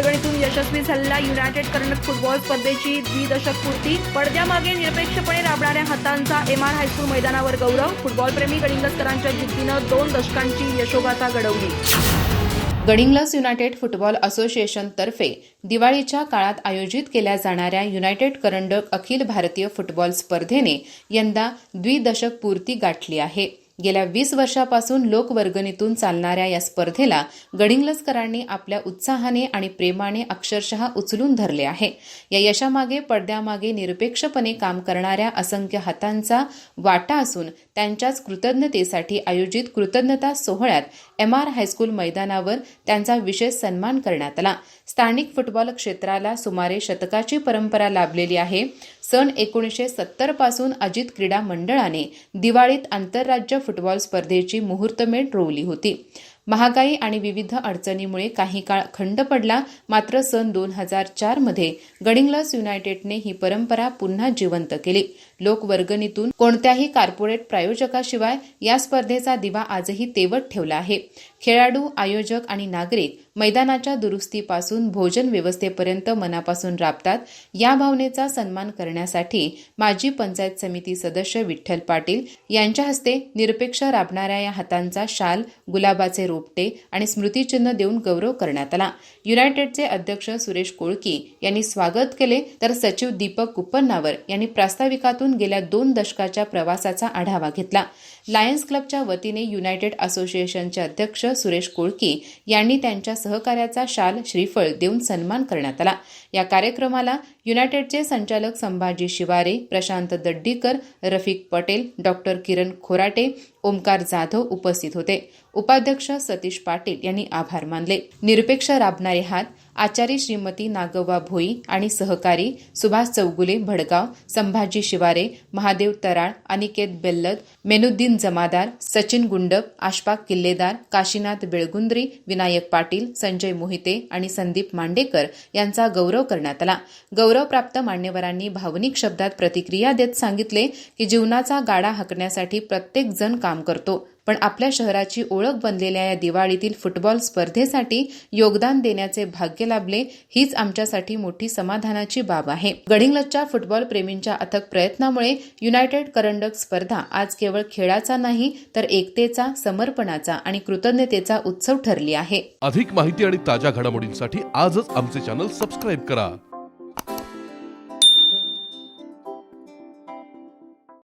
वर्गणीतून यशस्वी झालेल्या युनायटेड करंडक फुटबॉल स्पर्धेची द्विदशक पूर्ती पडद्यामागे निरपेक्षपणे राबणाऱ्या हातांचा एम आर हायस्कूल मैदानावर गौरव. फुटबॉलप्रेमी गडिंगस्करांच्या जिद्दीनं दोन दशकांची यशोगाथा घडवली. गडिंग्लस युनायटेड फुटबॉल असोसिएशनतर्फे दिवाळीच्या काळात आयोजित केल्या जाणाऱ्या युनायटेड करंडक अखिल भारतीय फुटबॉल स्पर्धेने यंदा द्विदशक पूर्ती गाठली आहे. गेल्या वीस वर्षापासून लोकवर्गणीतून चालणाऱ्या या स्पर्धेला गडिंगलजकरांनी आपल्या उत्साहाने आणि प्रेमाने अक्षरशः उचलून धरले आहे. या यशामागे पडद्यामागे निरपेक्षपणे काम करणाऱ्या असंख्य हातांचा वाटा असून त्यांच्याच कृतज्ञतेसाठी आयोजित कृतज्ञता सोहळ्यात एम आर हायस्कूल मैदानावर त्यांचा विशेष सन्मान करण्यात आला. स्थानिक फुटबॉल क्षेत्राला सुमारे शतकाची परंपरा लाभलेली आहे. सन एकोणीसशे सत्तरपासून अजित क्रीडा मंडळाने दिवाळीत आंतरराज्य फुटबॉल स्पर्धेची मुहूर्तमेढ रोवली होती. महागाई आणि विविध अडचणीमुळे काही काळ खंड पडला मात्र सन दोन हजार चारमध्ये गडिंग्लस युनायटेडने ही परंपरा पुन्हा जिवंत केली. लोकवर्गणीतून कोणत्याही कार्पोरेट प्रायोजकाशिवाय या स्पर्धेचा दिवा आजही तेवत ठेवला आहे. खेळाडू आयोजक आणि नागरिक मैदानाच्या दुरुस्तीपासून भोजन व्यवस्थेपर्यंत मनापासून राबतात या भावनेचा सन्मान करण्यासाठी माजी पंचायत समिती सदस्य विठ्ठल पाटील यांच्या हस्ते निरपेक्ष राबणाऱ्या या हातांचा शाल गुलाबाचे रोपटे आणि स्मृतिचिन्ह देऊन गौरव करण्यात आला. युनायटेडचे अध्यक्ष सुरेश कोळकी यांनी स्वागत केले तर सचिव दीपक कुप्पन्नावर यांनी प्रास्ताविकातून गेल्या दोन दशकाच्या प्रवासाचा आढावा घेतला. लायन्स क्लबच्या वतीने युनायटेड असोसिएशनचे अध्यक्ष सुरेश कोळकी यांनी त्यांच्या सहकार्याचा शाल श्रीफळ देऊन सन्मान करण्यात आला. या कार्यक्रमाला युनायटेडचे संचालक संभाजी शिवारे प्रशांत दड्डीकर रफिक पटेल डॉक्टर किरण खोराटे ओमकार जाधव उपस्थित होते. उपाध्यक्ष सतीश पाटील यांनी आभार मानले. निरपेक्ष राबणारे हात आचार्य श्रीमती नागव्वा भोई आणि सहकारी सुभाष चौगुले भडगाव संभाजी शिवारे महादेव तराळ अनिकेत बेल्लद मेनुद्दीन जमादार सचिन गुंडप आशपाक किल्लेदार काशीनाथ बेळगुंद्री विनायक पाटील संजय मोहिते आणि संदीप मांडेकर यांचा गौरव करण्यात आला. गौरवप्राप्त मान्यवरांनी भावनिक शब्दात प्रतिक्रिया देत सांगितले की जीवनाचा गाडा हाकण्यासाठी प्रत्येक जण काम करतो. पण आपल्या शहराची ओळख बनलेल्या या दिवाळीतील फुटबॉल स्पर्धेसाठी योगदान देण्याचे भाग्य लाभले हीच आमच्यासाठी मोठी समाधानाची बाब आहे. गडिंग्लजच्या फुटबॉल प्रेमींच्या अथक प्रयत्नामुळे युनायटेड करंडक स्पर्धा आज केवळ खेळाचा नाही तर एकतेचा समर्पणाचा आणि कृतज्ञतेचा उत्सव ठरली आहे. अधिक माहिती आणि ताज्या घडामोडींसाठी आजच आमचे चॅनल सबस्क्राईब करा.